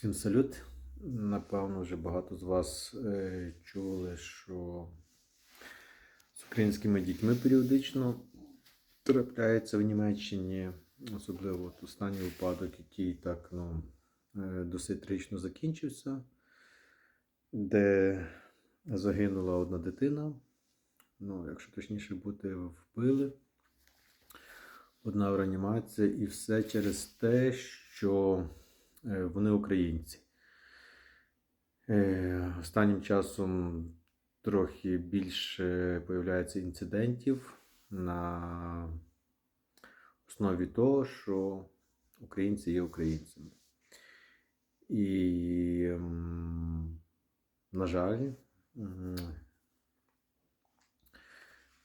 Всім салют. Напевно, вже багато з вас е, чули, що з українськими дітьми періодично трапляється в Німеччині, особливо от останній випадок, який так ну, е, досить трагічно закінчився, де загинула одна дитина. Ну, якщо точніше бути, вбили. Одна в реанімації, і все через те, що вони українці. Е, Останнім часом трохи більше появляється інцидентів на основі того, що українці є українцями. І, на жаль,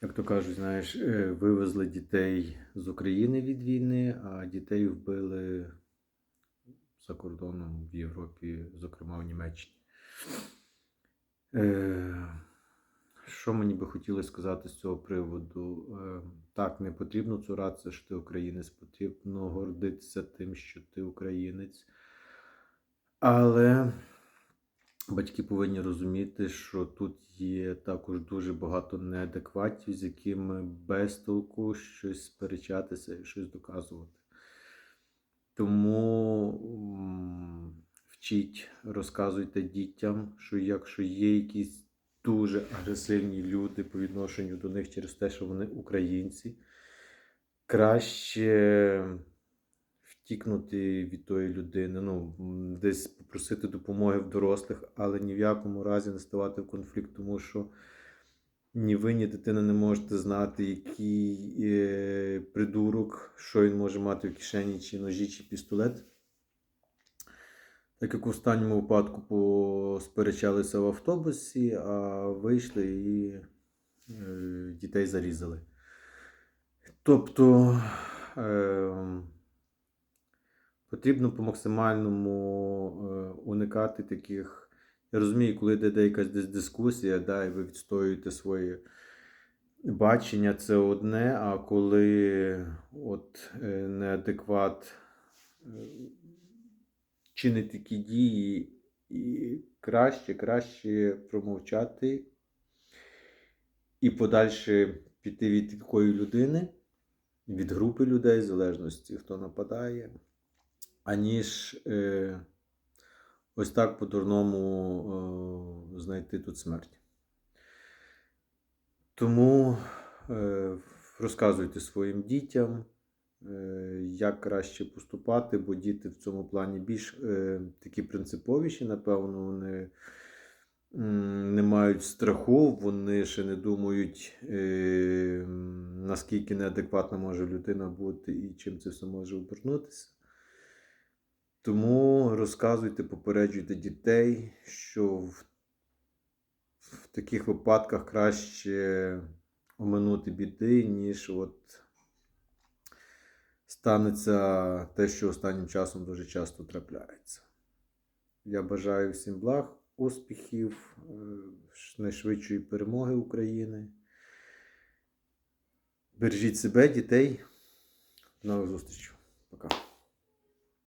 як то кажуть, знаєш, е, вивезли дітей з України від війни, а дітей вбили за кордоном в Європі, зокрема в Німеччині. Е, Що мені би хотілося сказати з цього приводу? Е, Так, не потрібно цуратися, що ти українець, потрібно гордитися тим, що ти українець. Але батьки повинні розуміти, що тут є також дуже багато неадекватів, з якими без толку щось сперечатися і щось доказувати. Тому вчіть, розказуйте дітям, що якщо є якісь дуже агресивні люди по відношенню до них через те, що вони українці, краще втікнути від тої людини, ну, десь попросити допомоги в дорослих, але ні в якому разі не ставати в конфлікт, тому що ні ви, ні дитина не можете знати, який е, придурок, що він може мати в кишені, чи ножі, чи пістолет. Так як у останньому випадку посперечалися в автобусі, а вийшли і е, дітей зарізали. Тобто е, потрібно по максимальному е, уникати таких. Я розумію, коли йде якась дис- дискусія, да, і ви відстоюєте своє бачення, це одне, а коли от е, неадекват е, чинить такі дії, і краще, краще промовчати і подальше піти від такої людини, від групи людей, в залежності, хто нападає, аніж е, ось так по-дурному е, знайти тут смерть. Тому е, розказуйте своїм дітям, е, як краще поступати, бо діти в цьому плані більш такі принциповіші, напевно, вони не мають страху, вони ще не думають, наскільки неадекватна може людина бути і чим це все може обернутися. Тому розказуйте, попереджуйте дітей, що в, в таких випадках краще оминути біди, ніж от станеться те, що останнім часом дуже часто трапляється. Я бажаю всім благ, успіхів, е, найшвидшої перемоги України. Бережіть себе, дітей. До нових зустрічей. Пока.